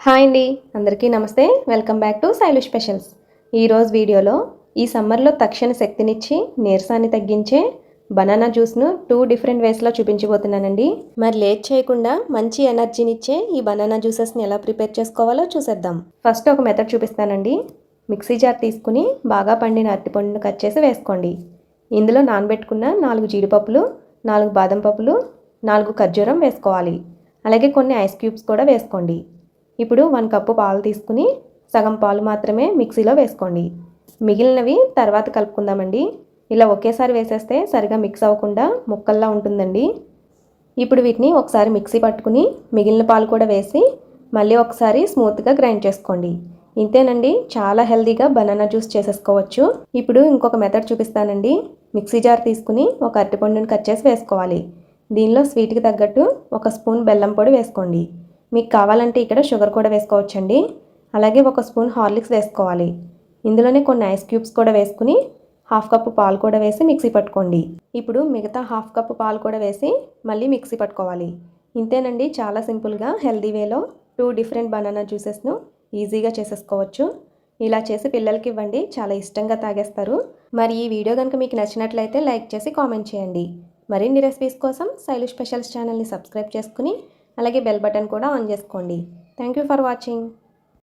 Hi అండి. అందరికీ నమస్తే. Welcome back to Sailu specials. ఈరోజు వీడియోలో ఈ సమ్మర్లో తక్షణ శక్తినిచ్చి నీరసాన్ని తగ్గించే బనానా జ్యూస్ను టూ డిఫరెంట్ వేస్లో చూపించబోతున్నానండి. మరి లేట్ చేయకుండా మంచి ఎనర్జీనిచ్చే ఈ బనానా జ్యూసెస్ని ఎలా ప్రిపేర్ చేసుకోవాలో చూసేద్దాం. ఫస్ట్ ఒక మెథడ్ చూపిస్తానండి. మిక్సీ జార్ తీసుకుని బాగా పండిన అరటిపండును కట్ చేసి వేసుకోండి. ఇందులో నానబెట్టుకున్న నాలుగు జీడిపప్పులు నాలుగు బాదం పప్పులు నాలుగు ఖర్జూరం వేసుకోవాలి. అలాగే కొన్ని ఐస్ క్యూబ్స్ కూడా వేసుకోండి. ఇప్పుడు వన్ కప్పు పాలు తీసుకుని సగం పాలు మాత్రమే మిక్సీలో వేసుకోండి. మిగిలినవి తర్వాత కలుపుకుందామండి. ఇలా ఒకేసారి వేసేస్తే సరిగా మిక్స్ అవ్వకుండా ముక్కల్లా ఉంటుందండి. ఇప్పుడు వీటిని ఒకసారి మిక్సీ పట్టుకుని మిగిలిన పాలు కూడా వేసి మళ్ళీ ఒకసారి స్మూత్గా గ్రైండ్ చేసుకోండి. ఇంతేనండి చాలా హెల్దీగా బనానా జ్యూస్ చేసేసుకోవచ్చు. ఇప్పుడు ఇంకొక మెథడ్ చూపిస్తానండి. మిక్సీ జార్ తీసుకుని ఒక అరటిపండుని కట్ చేసి వేసుకోవాలి. దీనిలో స్వీట్కి తగ్గట్టు ఒక స్పూన్ బెల్లం పొడి వేసుకోండి. మీకు కావాలంటే ఇక్కడ షుగర్ కూడా వేసుకోవచ్చండి. అలాగే ఒక స్పూన్ హార్లిక్స్ వేసుకోవాలి. ఇందులోనే కొన్ని ఐస్ క్యూబ్స్ కూడా వేసుకుని హాఫ్ కప్పు పాలు కూడా వేసి మిక్సీ పట్టుకోండి. ఇప్పుడు మిగతా హాఫ్ కప్పు పాలు కూడా వేసి మళ్ళీ మిక్సీ పట్టుకోవాలి. ఇంతేనండి చాలా సింపుల్గా హెల్దీ వేలో టూ డిఫరెంట్ బనానా జ్యూసెస్ను ఈజీగా చేసేసుకోవచ్చు. ఇలా చేసి పిల్లలకి ఇవ్వండి చాలా ఇష్టంగా తాగేస్తారు. మరి ఈ వీడియో కనుక మీకు నచ్చినట్లయితే లైక్ చేసి కామెంట్ చేయండి. మరిన్ని రెసిపీస్ కోసం శైలు స్పెషల్స్ ఛానల్ని సబ్స్క్రైబ్ చేసుకుని అలాగే బెల్ బటన్ కూడా ఆన్ చేసుకోండి. Thank you for watching.